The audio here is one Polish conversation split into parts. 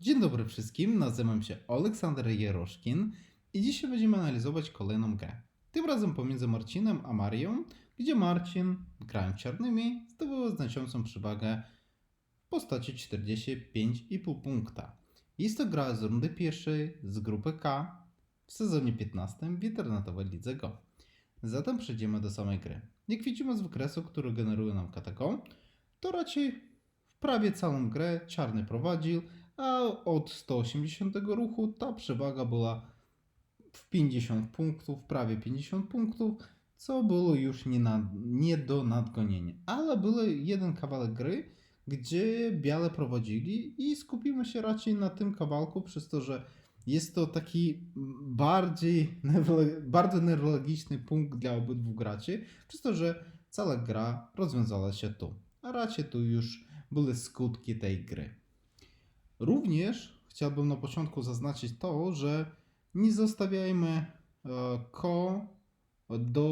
Dzień dobry wszystkim, nazywam się Aleksander Jeroszkin i dzisiaj będziemy analizować kolejną grę. Tym razem pomiędzy Marcinem a Marią, gdzie Marcin, grając czarnymi, zdobywa znaczącą przewagę w postaci 45,5 punkta. Jest to gra z rundy pierwszej z grupy K w sezonie 15 w internetowej lidze Go. Zatem przejdziemy do samej gry. Jak widzimy z wykresu, który generuje nam KTK, to raczej w prawie całą grę czarny prowadził, a od 180 ruchu ta przewaga była w 50 punktów, prawie 50 punktów, co było już nie, na, nie do nadgonienia. Ale był jeden kawałek gry, gdzie biale prowadzili i skupimy się raczej na tym kawałku, przez to, że jest to taki bardziej, bardzo neurologiczny punkt dla obydwu graczy, przez to, że cała gra rozwiązała się tu. A raczej tu już były skutki tej gry. Również chciałbym na początku zaznaczyć to, że nie zostawiajmy e, ko do,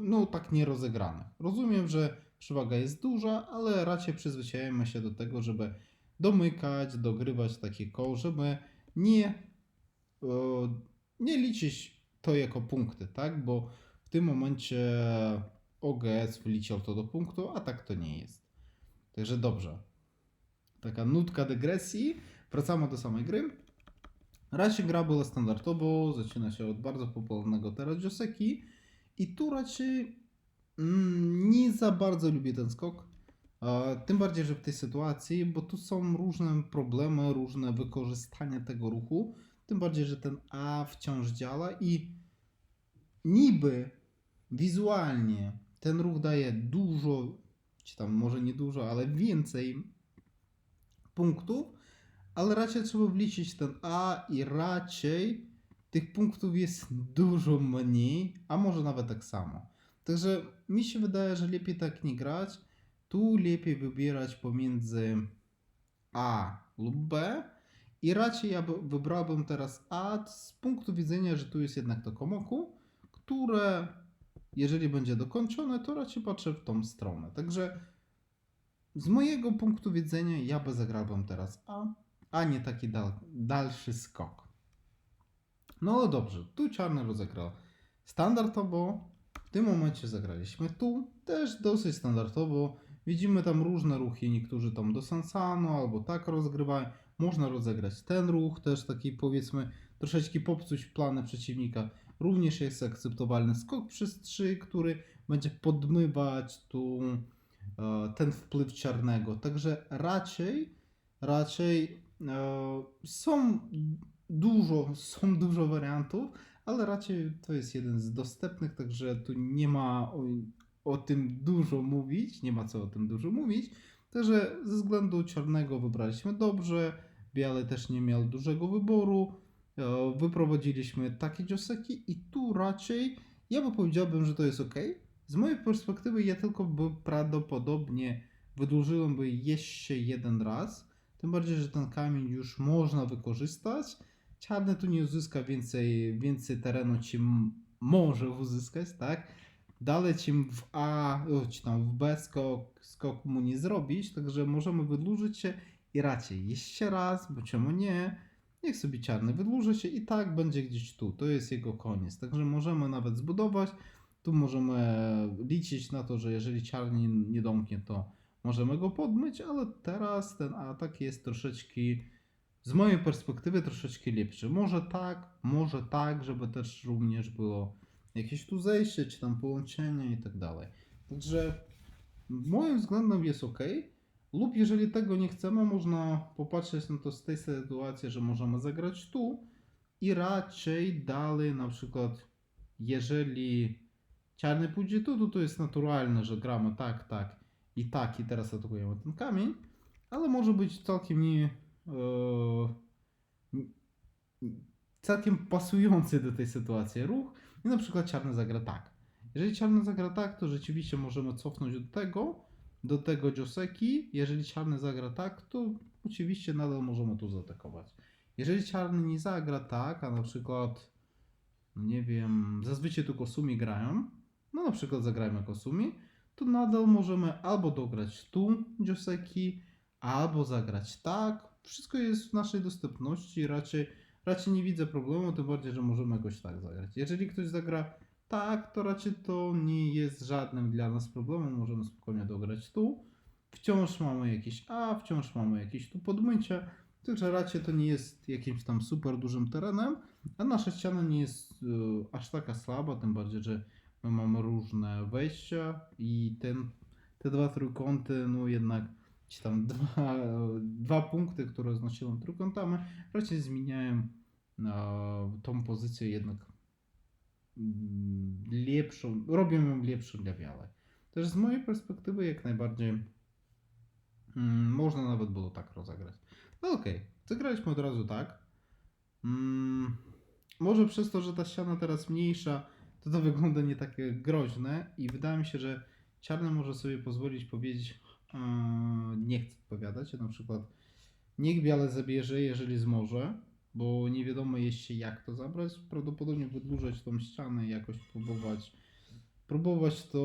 no tak nierozegranych. Rozumiem, że przewaga jest duża, ale raczej przyzwyczajajmy się do tego, żeby domykać, dogrywać takie koło, żeby nie, e, nie liczyć to jako punkty, tak? Bo w tym momencie OGS wliczał to do punktu, a tak to nie jest. Także dobrze. Taka nutka dygresji. Wracamy do samej gry. Raczej gra była standardowo, zaczyna się od bardzo popularnego teraz Joseki i tu raczej mm, nie za bardzo lubię ten skok. Tym bardziej, że w tej sytuacji, bo tu są różne problemy, różne wykorzystania tego ruchu. Tym bardziej, że ten A wciąż działa i niby wizualnie ten ruch daje dużo, czy tam może nie dużo, ale więcej punktów, ale raczej trzeba wliczyć ten A i raczej tych punktów jest dużo mniej, a może nawet tak samo. Także mi się wydaje, że lepiej tak nie grać. Tu lepiej wybierać pomiędzy A lub B. I raczej ja by- wybrałbym teraz A z punktu widzenia, że tu jest jednak to komoku, które jeżeli będzie dokończone, to raczej patrzę w tą stronę. Także z mojego punktu widzenia ja by zagrałbym teraz A, a nie taki dal, dalszy skok. No dobrze, tu czarny rozegrał standardowo. W tym momencie zagraliśmy tu, też dosyć standardowo. Widzimy tam różne ruchy, niektórzy tam do Sansano albo tak rozgrywają. Można rozegrać ten ruch, też taki powiedzmy troszeczkę popsuć plany przeciwnika. Również jest akceptowalny skok przez 3, który będzie podmywać tu ten wpływ czarnego. Także raczej, raczej e, są dużo, są dużo wariantów, ale raczej to jest jeden z dostępnych, także tu nie ma o, o tym dużo mówić, nie ma co o tym dużo mówić. Także ze względu czarnego wybraliśmy dobrze, biały też nie miał dużego wyboru. E, Wyprowadziliśmy takie Joseki i tu raczej ja by powiedziałbym, że to jest ok. Z mojej perspektywy ja tylko by prawdopodobnie wydłużyłem by jeszcze jeden raz. Tym bardziej, że ten kamień już można wykorzystać. Czarny tu nie uzyska więcej, więcej terenu, czym może uzyskać, tak? Dalej czym w A, czy tam w B skok, skok mu nie zrobić, także możemy wydłużyć się i raczej jeszcze raz, bo czemu nie? Niech sobie czarny wydłuży się i tak będzie gdzieś tu. To jest jego koniec. Także możemy nawet zbudować. Tu możemy liczyć na to, że jeżeli czarny nie- nie domknie, to możemy go podmyć, ale teraz ten atak jest troszeczkę, z mojej perspektywy, troszeczkę lepszy. Może tak, może tak, żeby też również było jakieś tu zejście, czy tam połączenie i tak dalej. Także moim względem jest ok. Lub jeżeli tego nie chcemy, można popatrzeć na to z tej sytuacji, że możemy zagrać tu i raczej dalej na przykład jeżeli czarny pójdzie tu, to to jest naturalne, że gramy tak, tak i tak i teraz atakujemy ten kamień, ale może być całkiem nie e, całkiem pasujący do tej sytuacji ruch i na przykład czarny zagra tak. Jeżeli czarny zagra tak, to rzeczywiście możemy cofnąć do tego, do tego Joseki. Jeżeli czarny zagra tak, to oczywiście nadal możemy tu zaatakować. Jeżeli czarny nie zagra tak, a na przykład, no nie wiem, zazwyczaj tu Kosumi grają, no na przykład zagrajmy Kosumi, to nadal możemy albo dograć tu Joseki, albo zagrać tak, wszystko jest w naszej dostępności, raczej, raczej nie widzę problemu, tym bardziej, że możemy jakoś tak zagrać. Jeżeli ktoś zagra tak, to raczej to nie jest żadnym dla nas problemem, możemy spokojnie dograć tu. Wciąż mamy jakieś A, wciąż mamy jakieś tu podmycie, także raczej to nie jest jakimś tam super dużym terenem, a nasza ściana nie jest e, aż taka słaba, tym bardziej, że my mamy różne wejścia i ten, te dwa trójkąty, no jednak ci tam dwa, dwa punkty, które znosiłem trójkątami, raczej zmieniają e, tą pozycję jednak mm, lepszą, robią ją lepszą dla wiele. Też z mojej perspektywy jak najbardziej mm, można nawet było tak rozegrać. No okej, zagraliśmy od razu tak. Mm, może przez to, że ta ściana teraz mniejsza, to to wygląda nie takie groźne i wydaje mi się, że czarny może sobie pozwolić powiedzieć eee, nie chcę odpowiadać, na przykład niech biale zabierze, jeżeli zmoże, bo nie wiadomo jeszcze jak to zabrać, prawdopodobnie wydłużać tą ścianę i jakoś próbować próbować to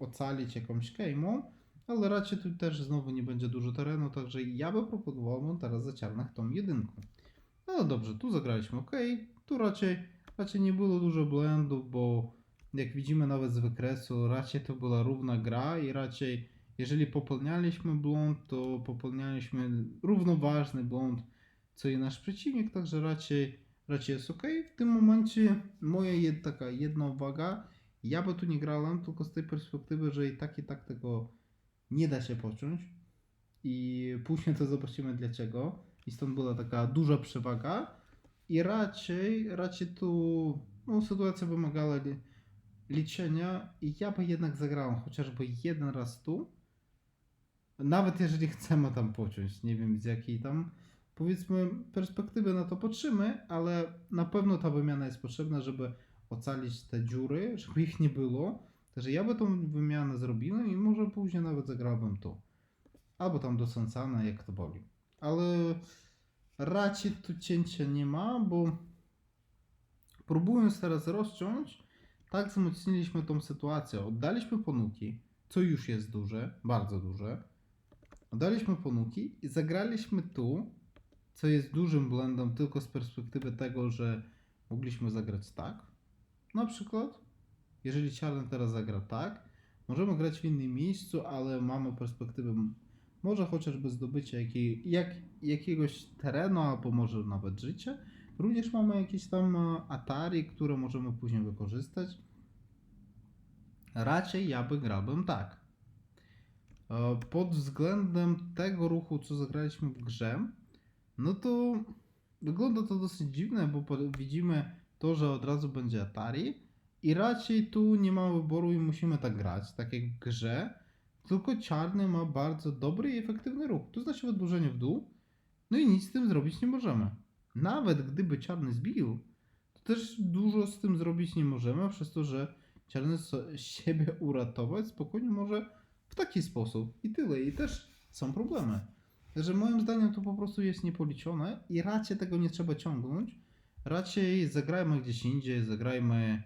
ocalić jakąś kejmą, ale raczej tu też znowu nie będzie dużo terenu, także ja bym proponował mu teraz za czarnych tą jedynką. No dobrze, tu zagraliśmy ok, tu raczej, raczej nie było dużo błędów, bo jak widzimy nawet z wykresu, raczej to była równa gra i raczej jeżeli popełnialiśmy błąd, to popełnialiśmy równoważny błąd, co i nasz przeciwnik, także raczej, raczej jest ok. W tym momencie moja jed, taka jedna uwaga, ja by tu nie grałem, tylko z tej perspektywy, że i tak i tak tego nie da się pociąć. I później to zobaczymy dlaczego. I stąd była taka duża przewaga i raczej, raczej tu no, sytuacja wymagała li, liczenia i ja by jednak zagrałem chociażby jeden raz tu nawet jeżeli chcemy tam pociąć, nie wiem z jakiej tam powiedzmy perspektywy na to patrzymy, ale na pewno ta wymiana jest potrzebna, żeby ocalić te dziury, żeby ich nie było. Także ja by tą wymianę zrobiłem i może później nawet zagrałbym tu. Albo tam do Sensana, jak to boli. Ale raczej tu cięcia nie ma, bo próbując teraz rozciąć, tak wzmocniliśmy tą sytuację. Oddaliśmy ponuki, co już jest duże, bardzo duże. Oddaliśmy ponuki i zagraliśmy tu, co jest dużym błędem tylko z perspektywy tego, że mogliśmy zagrać tak. Na przykład, jeżeli czarny teraz zagra tak, możemy grać w innym miejscu, ale mamy perspektywę może chociażby zdobycia jakiej, jak, jakiegoś terenu, albo może nawet życia. Również mamy jakieś tam e, Atari, które możemy później wykorzystać. Raczej ja by grałbym tak. E, Pod względem tego ruchu, co zagraliśmy w grze, no to wygląda to dosyć dziwne, bo widzimy to, że od razu będzie Atari i raczej tu nie ma wyboru i musimy tak grać, tak jak w grze, tylko czarny ma bardzo dobry i efektywny ruch, to znaczy wydłużenie w dół, no i nic z tym zrobić nie możemy. Nawet gdyby czarny zbił, to też dużo z tym zrobić nie możemy, przez to, że czarny siebie uratować spokojnie może w taki sposób i tyle. I też są problemy. Także moim zdaniem to po prostu jest niepoliczone i raczej tego nie trzeba ciągnąć. Raczej zagrajmy gdzieś indziej, zagrajmy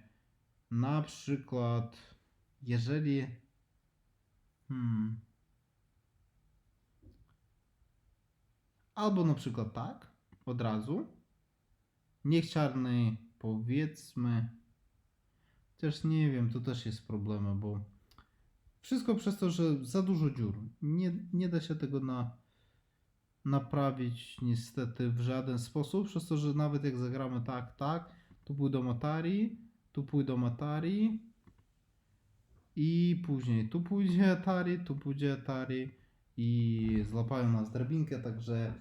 na przykład, jeżeli. Hmm. Albo na przykład tak, od razu. Niech czarny, powiedzmy. Też nie wiem, to też jest problem, bo wszystko przez to, że za dużo dziur. Nie, nie da się tego na, naprawić niestety w żaden sposób, przez to, że nawet jak zagramy tak, tak, tu pójdą Atari, tu pójdą Atari i później tu pójdzie Atari, tu pójdzie Atari i złapają nas drabinkę, także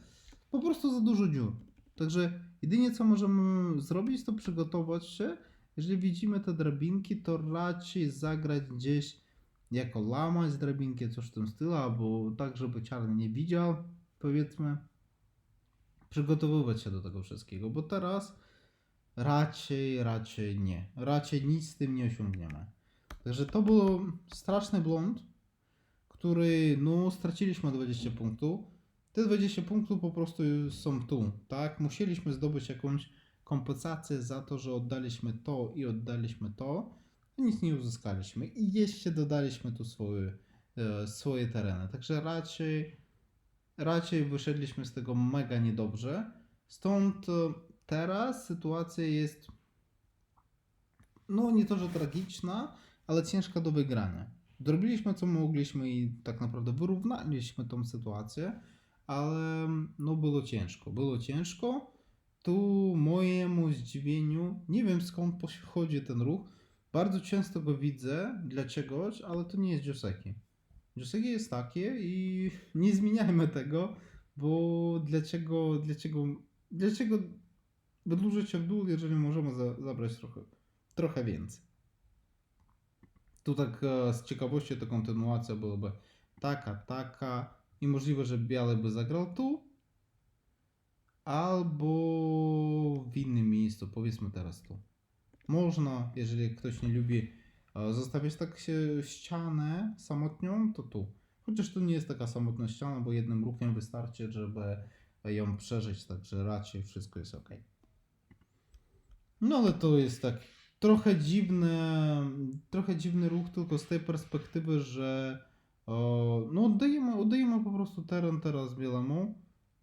po prostu za dużo dziur. Także jedynie co możemy zrobić, to przygotować się. Jeżeli widzimy te drabinki, to raczej zagrać gdzieś jako lamać drabinkę, coś w tym stylu, albo tak, żeby czarny nie widział, powiedzmy. Przygotowywać się do tego wszystkiego, bo teraz raczej, raczej nie. Raczej nic z tym nie osiągniemy. Także to był straszny błąd, który, no, straciliśmy 20 punktów. Te 20 punktów po prostu są tu, tak? Musieliśmy zdobyć jakąś kompensację za to, że oddaliśmy to i oddaliśmy to, nic nie uzyskaliśmy. I jeszcze dodaliśmy tu swoje, e, swoje tereny. Także raczej, raczej wyszedliśmy z tego mega niedobrze. Stąd e, teraz sytuacja jest no nie to, że tragiczna, ale ciężka do wygrania. Zrobiliśmy co mogliśmy i tak naprawdę wyrównaliśmy tą sytuację, ale no było ciężko. Było ciężko. Tu mojemu zdziwieniu, nie wiem skąd pochodzi ten ruch, bardzo często go widzę dla czegoś, ale to nie jest Joseki. Joseki jest takie i nie zmieniajmy tego, bo dlaczego, dlaczego, dlaczego wydłużyć się w dół, jeżeli możemy za, zabrać trochę, trochę więcej. Tu tak e, z ciekawości to kontynuacja byłaby taka, taka i możliwe, że biały by zagrał tu albo w innym miejscu, powiedzmy teraz tu. Można, jeżeli ktoś nie lubi e, zostawiać tak się ścianę samotnią, to tu. Chociaż tu nie jest taka samotna ściana, bo jednym ruchem wystarczy, żeby ją przeżyć, także raczej wszystko jest ok. No ale to jest tak trochę dziwny, trochę dziwny ruch tylko z tej perspektywy, że o, no oddajemy, oddajemy po prostu teren teraz bielemu.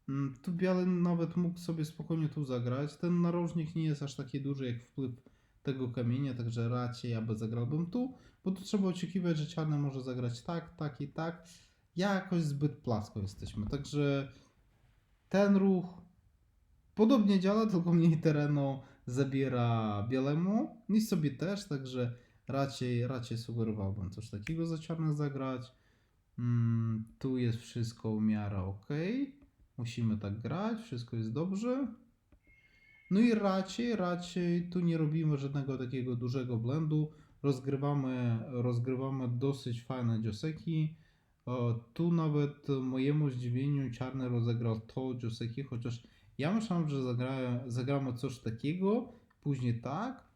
Mm, Tu biały nawet mógł sobie spokojnie tu zagrać. Ten narożnik nie jest aż taki duży jak wpływ tego kamienia, także raczej ja by zagrałbym tu, bo tu trzeba oczekiwać, że czarny może zagrać tak, tak i tak. Jakoś zbyt płasko jesteśmy, także ten ruch podobnie działa, tylko mniej terenu zabiera bielemu. Sobie też, także raczej, raczej sugerowałbym coś takiego za czarne zagrać. Mm, tu jest wszystko w miarę ok. Musimy tak grać, wszystko jest dobrze. No i raczej, raczej tu nie robimy żadnego takiego dużego blendu. Rozgrywamy, rozgrywamy dosyć fajne Joseki. O, tu nawet mojemu zdziwieniu czarny rozegrał to Joseki, chociaż ja myślałem, że zagra, zagramy coś takiego, później tak.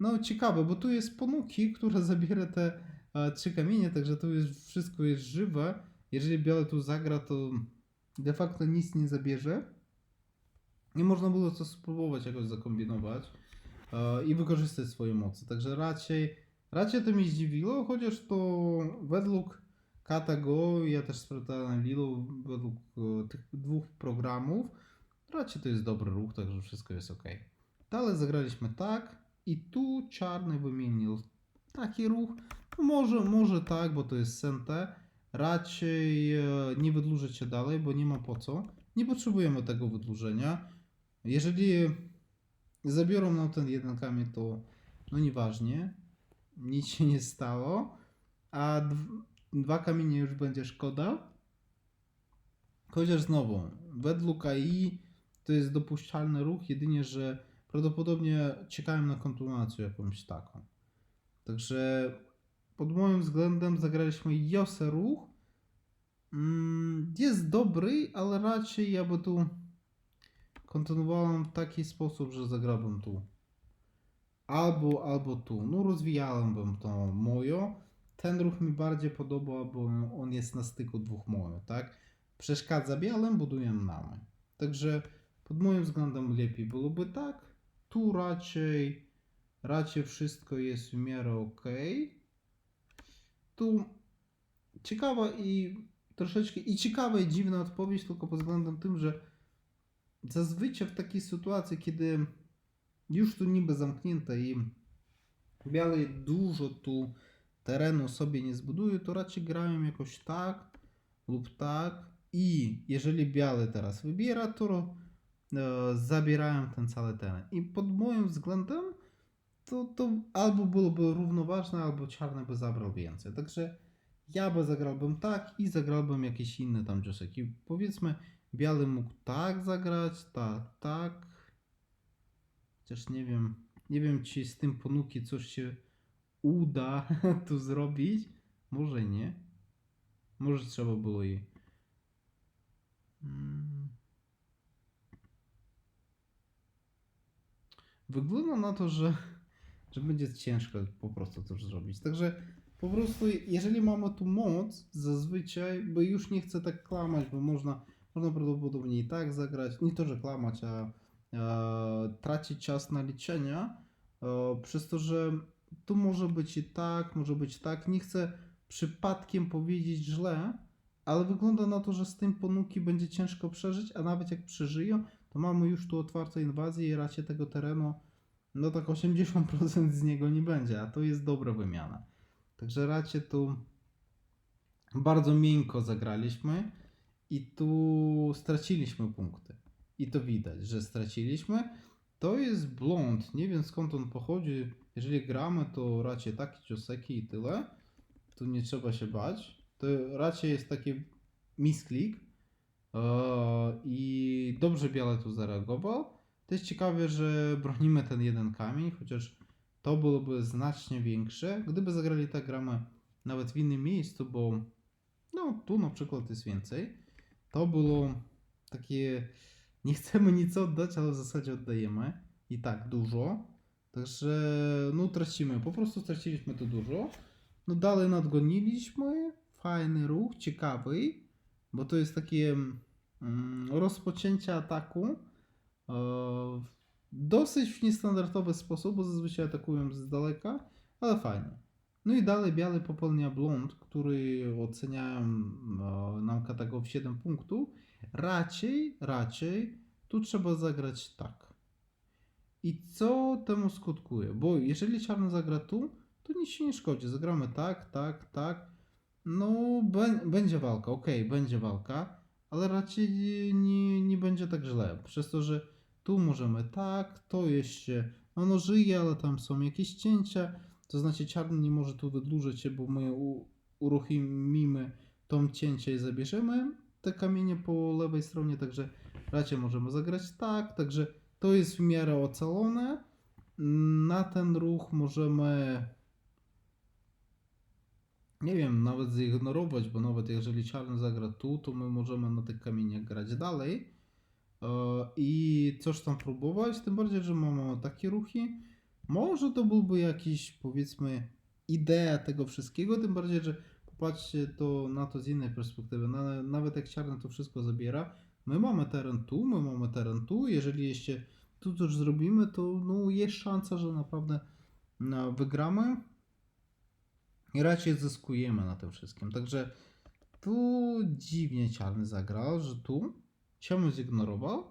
No ciekawe, bo tu jest ponuki, które zabiera te e, trzy kamienie, także tu jest, wszystko jest żywe. Jeżeli białe tu zagra, to de facto nic nie zabierze. Nie można było to spróbować jakoś zakombinować e, i wykorzystać swoje mocy. Także raczej, raczej to mnie zdziwiło, chociaż to według Katago, ja też sprawdzałem Lilu według e, tych dwóch programów, raczej to jest dobry ruch, także wszystko jest ok. Dalej zagraliśmy tak i tu czarny wymienił taki ruch. No może, może tak, bo to jest sente. Raczej e, nie wydłużyć się dalej, bo nie ma po co. Nie potrzebujemy tego wydłużenia. Jeżeli zabiorą nam ten jeden kamień, to no nieważnie. Nic się nie stało. A dw- dwa kamienie już będzie szkoda. Chociaż znowu, według AI to jest dopuszczalny ruch, jedynie że prawdopodobnie czekałem na kontynuację jakąś taką. Także pod moim względem zagraliśmy Jose ruch. Mm, Jest dobry, ale raczej ja by tu kontynuowałem w taki sposób, że zagrałbym tu. Albo, albo tu. No rozwijałem bym to mojo. Ten ruch mi bardziej podoba, bo on jest na styku dwóch mojo, tak? Przeszkadza białym, buduję namy. Także pod moim względem lepiej byłoby tak. Tu raczej, raczej wszystko jest w miarę ok. Tu ciekawa i troszeczkę i ciekawa i dziwna odpowiedź, tylko pod względem tym, że zazwyczaj w takiej sytuacji, kiedy już tu niby zamknięte i biały dużo tu terenu sobie nie zbuduje, to raczej grają jakoś tak lub tak i jeżeli biały teraz wybiera, to zabierają ten cały teren. I pod moim względem to, to albo byłoby równoważne, albo czarny by zabrał więcej. Także ja by zagrałbym tak i zagrałbym jakiś inny tam Joseki. Powiedzmy, biały mógł tak zagrać, tak, tak. Chociaż nie wiem, nie wiem czy z tym ponuki coś się uda tu zrobić. Może nie. Może trzeba było jej. Mm. Wygląda na to, że, że będzie ciężko po prostu coś zrobić. Także po prostu, jeżeli mamy tu moc, zazwyczaj, bo już nie chcę tak klamać, bo można, można prawdopodobnie i tak zagrać, nie to, że klamać, a tracić czas na liczenia, e, przez to, że tu może być i tak, może być tak. Nie chcę przypadkiem powiedzieć źle, ale wygląda na to, że z tym ponuki będzie ciężko przeżyć, a nawet jak przeżyją, to mamy już tu otwartą inwazję i raczej tego terenu, no tak 80% z niego nie będzie, a to jest dobra wymiana. Także raczej tu bardzo miękko zagraliśmy i tu straciliśmy punkty. I to widać, że straciliśmy. To jest blond, nie wiem skąd on pochodzi. Jeżeli gramy, to raczej takie cioseki i tyle. Tu nie trzeba się bać. To raczej jest taki misklik. Eee, I dobrze Biale tu zareagował. To jest ciekawe, że bronimy ten jeden kamień, chociaż to byłoby znacznie większe. Gdyby zagrali tak gramy nawet w innym miejscu, bo no tu na przykład jest więcej, to było takie nie chcemy nic oddać, ale w zasadzie oddajemy i tak dużo. Także no tracimy, po prostu straciliśmy to dużo. No dalej nadgoniliśmy, fajny ruch, ciekawy, bo to jest takie mm, rozpoczęcie ataku e, dosyć w niestandardowy sposób, bo zazwyczaj atakują z daleka, ale fajnie. No i dalej biały popełnia błąd, który oceniają e, nam kategorię w 7 punktów. Raczej, raczej tu trzeba zagrać tak. I co temu skutkuje? Bo jeżeli czarny zagra tu, to nic się nie szkodzi. Zagramy tak, tak, tak. No, bę- będzie walka, okej, będzie walka, ale raczej nie, nie będzie tak źle. Przez to, że tu możemy tak, to jeszcze. Ono żyje, ale tam są jakieś cięcia. To znaczy, czarny nie może tu wydłużyć się, bo my uruchomimy tą cięcie i zabierzemy te kamienie po lewej stronie, także raczej możemy zagrać tak, także to jest w miarę ocalone. Na ten ruch możemy nie wiem, nawet zignorować, bo nawet jeżeli czarny zagra tu, to my możemy na tych kamieniach grać dalej e, i coś tam próbować, tym bardziej, że mamy takie ruchy. Może to byłby jakiś, powiedzmy, idea tego wszystkiego, tym bardziej, że popatrzcie to na to z innej perspektywy. Na, nawet jak czarny to wszystko zabiera, my mamy teren tu, my mamy teren tu, jeżeli jeszcze tu coś zrobimy, to no, jest szansa, że naprawdę no, wygramy i raczej zyskujemy na tym wszystkim. Także tu dziwnie czarny zagrał, że tu czemu zignorował,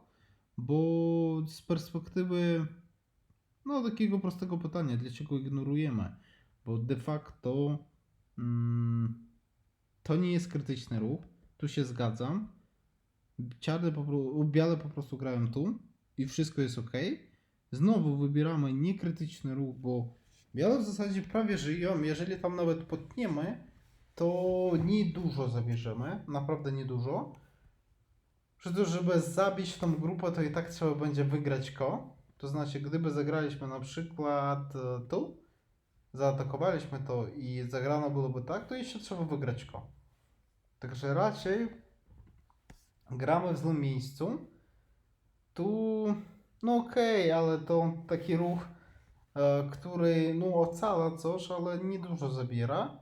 bo z perspektywy no takiego prostego pytania, dlaczego ignorujemy, bo de facto mm, to nie jest krytyczny ruch, tu się zgadzam, Czarne po, białe po prostu grają tu i wszystko jest ok. Znowu wybieramy niekrytyczny ruch, bo białe w zasadzie prawie żyją. Jeżeli tam nawet potniemy, to niedużo zabierzemy, naprawdę niedużo. Przez to, żeby zabić tą grupę, to i tak trzeba będzie wygrać ko. To znaczy, gdyby zagraliśmy na przykład e, tu, zaatakowaliśmy to i zagrano byłoby tak, to jeszcze trzeba wygrać ko. Także raczej gramy w złym miejscu. Tu, no okej, ale to taki ruch, który no ocala coś, ale nie dużo zabiera.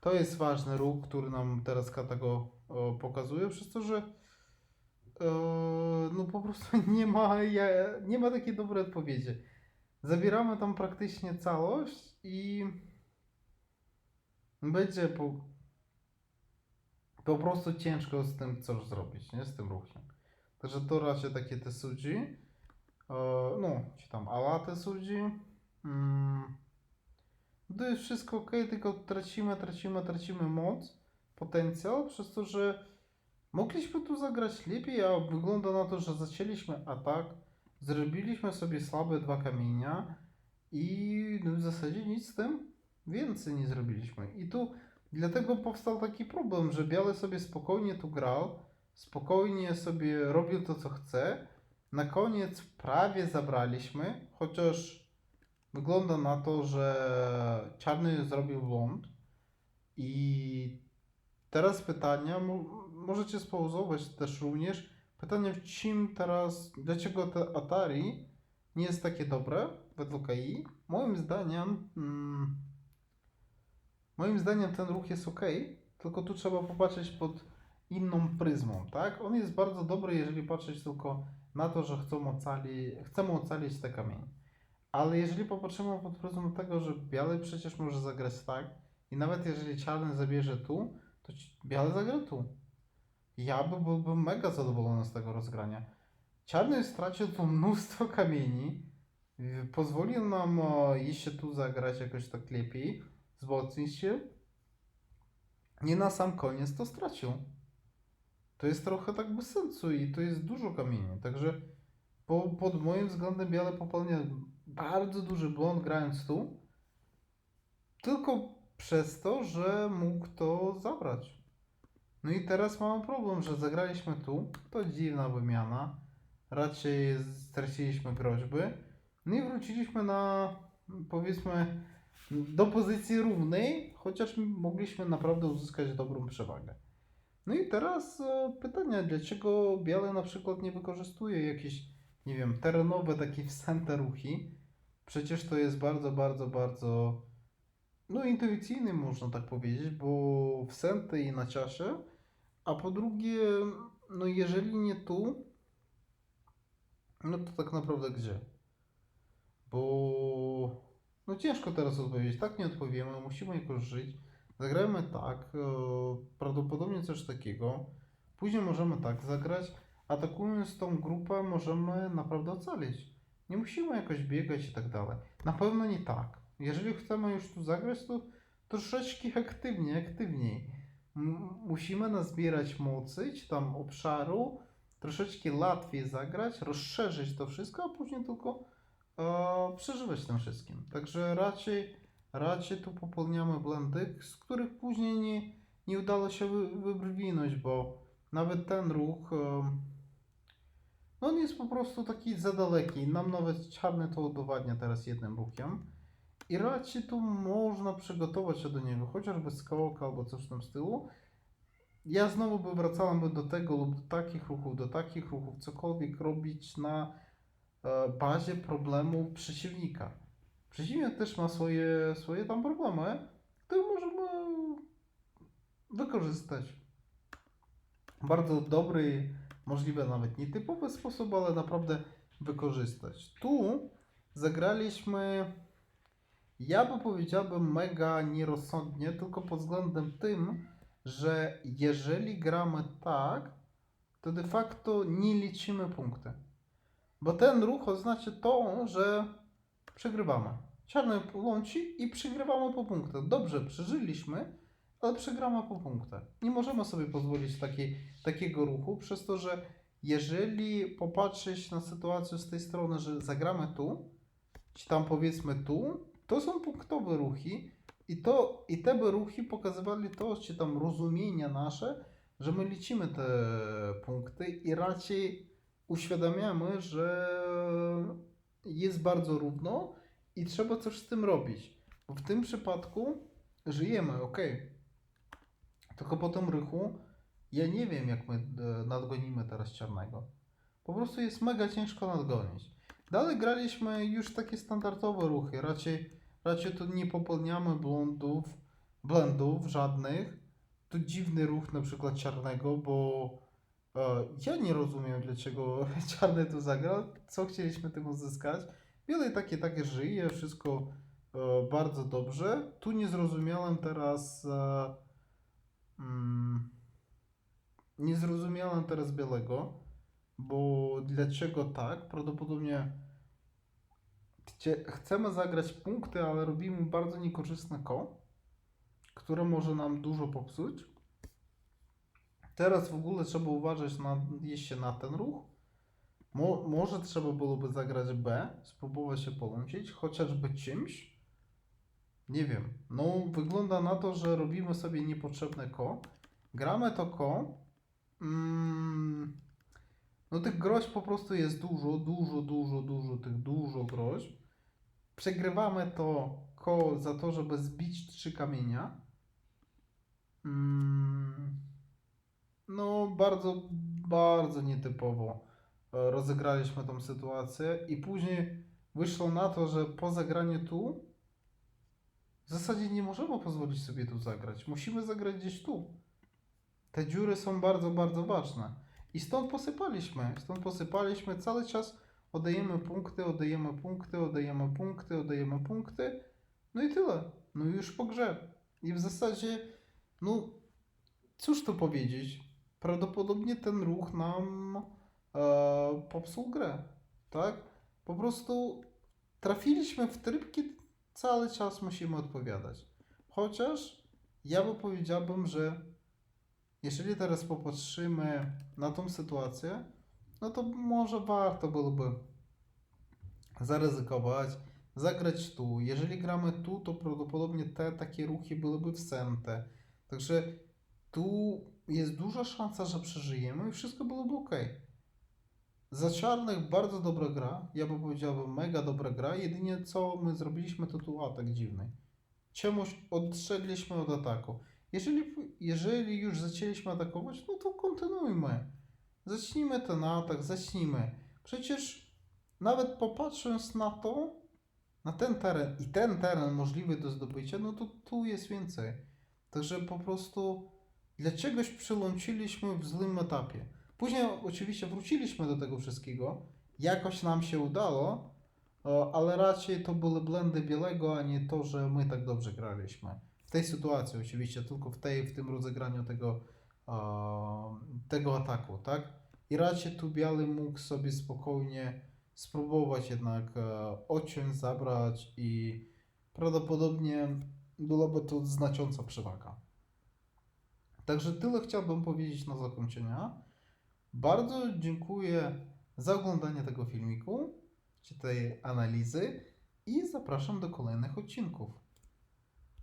To jest ważny ruch, który nam teraz Katago e, pokazuje, przez to, że e, no po prostu nie ma, nie ma takiej dobrej odpowiedzi. Zabieramy tam praktycznie całość i będzie po, po prostu ciężko z tym coś zrobić, nie? Z tym ruchem. Także to raczej takie te sudzi. E, no, czy tam ala te sudzi. Mm. To jest wszystko ok, tylko tracimy, tracimy, tracimy moc, potencjał, przez to, że mogliśmy tu zagrać lepiej, a wygląda na to, że zaczęliśmy atak, zrobiliśmy sobie słabe dwa kamienia i no w zasadzie nic z tym więcej nie zrobiliśmy. I tu dlatego powstał taki problem, że Biały sobie spokojnie tu grał, spokojnie sobie robił to, co chce. Na koniec prawie zabraliśmy, chociaż wygląda na to, że Czarny zrobił błąd. I teraz pytania, mo- możecie spauzować też również. Pytanie, w czym teraz, dlaczego te Atari nie jest takie dobre według AI? Moim zdaniem, mm, moim zdaniem ten ruch jest ok, tylko tu trzeba popatrzeć pod inną pryzmą, tak? On jest bardzo dobry, jeżeli patrzeć tylko na to, że chcą ocali, chcemy ocalić te kamienie. Ale jeżeli popatrzymy pod pryzmą tego, że biały przecież może zagrać tak i nawet jeżeli czarny zabierze tu, to biały zagra tu. Ja by byłbym mega zadowolony z tego rozgrania. Czarny stracił tu mnóstwo kamieni. Pozwolił nam e, jeszcze tu zagrać jakoś tak lepiej, wzmocnić się. I na sam koniec to stracił. To jest trochę tak bez sensu i to jest dużo kamieni. Także po, pod moim względem Biale popełnia bardzo duży błąd grając tu. Tylko przez to, że mógł to zabrać. No i teraz mamy problem, że zagraliśmy tu. To dziwna wymiana. Raczej straciliśmy groźby. No i wróciliśmy na powiedzmy do pozycji równej, chociaż mogliśmy naprawdę uzyskać dobrą przewagę. No i teraz e, pytanie, dlaczego Białe na przykład nie wykorzystuje jakieś, nie wiem, terenowe takie wstępne ruchy? Przecież to jest bardzo, bardzo, bardzo no intuicyjny można tak powiedzieć, bo wstępy i na czasie, a po drugie, no jeżeli nie tu, no to tak naprawdę gdzie? Bo no ciężko teraz odpowiedzieć, tak nie odpowiemy, musimy jakoś żyć. Zagrajmy tak, e, prawdopodobnie coś takiego. Później możemy tak zagrać. Atakując tą grupę możemy naprawdę ocalić. Nie musimy jakoś biegać i tak dalej. Na pewno nie tak. Jeżeli chcemy już tu zagrać, to troszeczkę aktywniej, aktywniej. Musimy nazbierać mocy, czy tam obszaru, troszeczkę łatwiej zagrać, rozszerzyć to wszystko, a później tylko e, przeżywać tym wszystkim. Także raczej, raczej tu popełniamy błędy, z których później nie, nie udało się wy, wybrwinąć, bo nawet ten ruch, e, no on jest po prostu taki za daleki. Nam nawet czarny to udowadnia teraz jednym ruchem. I raczej tu można przygotować się do niego, chociażby skok albo coś w tym stylu. Ja znowu by wracałem do tego lub do takich ruchów, do takich ruchów, cokolwiek robić na e, bazie problemu przeciwnika. Przeciwnik też ma swoje, swoje tam problemy, które możemy wykorzystać. Bardzo dobry, możliwe nawet nietypowy sposób, ale naprawdę wykorzystać. Tu zagraliśmy ja by powiedziałbym mega nierozsądnie, tylko pod względem tym, że jeżeli gramy tak, to de facto nie liczymy punkty. Bo ten ruch oznacza to, że przegrywamy. Czarny łąci i przegrywamy po punktach. Dobrze, przeżyliśmy, ale przegramy po punktach. Nie możemy sobie pozwolić takiej, takiego ruchu, przez to, że jeżeli popatrzeć na sytuację z tej strony, że zagramy tu, czy tam powiedzmy tu, to są punktowe ruchy i, to, i te by ruchy pokazywali to, czy tam rozumienie nasze, że my liczymy te punkty i raczej uświadamiamy, że jest bardzo równo i trzeba coś z tym robić. Bo w tym przypadku żyjemy, ok. Tylko po tym rychu ja nie wiem, jak my e, nadgonimy teraz czarnego. Po prostu jest mega ciężko nadgonić. Dalej graliśmy już takie standardowe ruchy. Raczej, raczej tu nie popełniamy błędów, błędów żadnych. Tu dziwny ruch na przykład czarnego, bo e, ja nie rozumiem dlaczego czarny tu zagrał. Co chcieliśmy tym uzyskać. Wiele takie, takie żyje, wszystko e, bardzo dobrze. Tu nie zrozumiałem teraz. E, mm, nie zrozumiałem teraz białego, bo dlaczego tak? Prawdopodobnie chcemy zagrać punkty, ale robimy bardzo niekorzystne ko, które może nam dużo popsuć. Teraz w ogóle trzeba uważać na, jeszcze na ten ruch. Mo, może trzeba byłoby zagrać B, spróbować się połączyć, chociażby czymś. Nie wiem. No, wygląda na to, że robimy sobie niepotrzebne ko. Gramy to ko. Mm, no tych groźb po prostu jest dużo, dużo, dużo, dużo, tych dużo groźb. Przegrywamy to ko za to, żeby zbić trzy kamienia. Mm, no, bardzo, bardzo nietypowo e, rozegraliśmy tą sytuację i później wyszło na to, że po zagraniu tu w zasadzie nie możemy pozwolić sobie tu zagrać. Musimy zagrać gdzieś tu. Te dziury są bardzo, bardzo ważne. I stąd posypaliśmy. Stąd posypaliśmy cały czas. Oddajemy punkty, oddajemy punkty, oddajemy punkty, oddajemy punkty. No i tyle. No i już po grze. I w zasadzie, no cóż tu powiedzieć. prawdopodobnie ten ruch nam e, popsuł grę, tak? Po prostu trafiliśmy w tryb, kiedy cały czas musimy odpowiadać. Chociaż ja by powiedziałbym, że jeżeli teraz popatrzymy na tą sytuację, no to może warto byłoby zaryzykować, zagrać tu. Jeżeli gramy tu, to prawdopodobnie te takie ruchy byłyby wsęte. Także tu jest duża szansa, że przeżyjemy i wszystko byłoby ok. Za czarnych bardzo dobra gra, ja bym powiedziałbym mega dobra gra, jedynie co my zrobiliśmy to tu atak dziwny. Czemuś odstrzegliśmy od ataku. Jeżeli, jeżeli już zaczęliśmy atakować, no to kontynuujmy. Zacznijmy ten atak, zacznijmy. Przecież nawet popatrząc na to, na ten teren i ten teren możliwy do zdobycia, no to tu jest więcej. Także po prostu dla czegoś przyląciliśmy w złym etapie. Później oczywiście wróciliśmy do tego wszystkiego. Jakoś nam się udało, ale raczej to były błędy Bielego, a nie to, że my tak dobrze graliśmy. W tej sytuacji oczywiście, tylko w tej, w tym rozegraniu tego, tego ataku, tak? I raczej tu Biały mógł sobie spokojnie spróbować jednak e, odciąć, zabrać i prawdopodobnie byłaby to znacząca przewaga. Także tyle chciałbym powiedzieć na zakończenia. Bardzo dziękuję za oglądanie tego filmiku, czy tej analizy i zapraszam do kolejnych odcinków.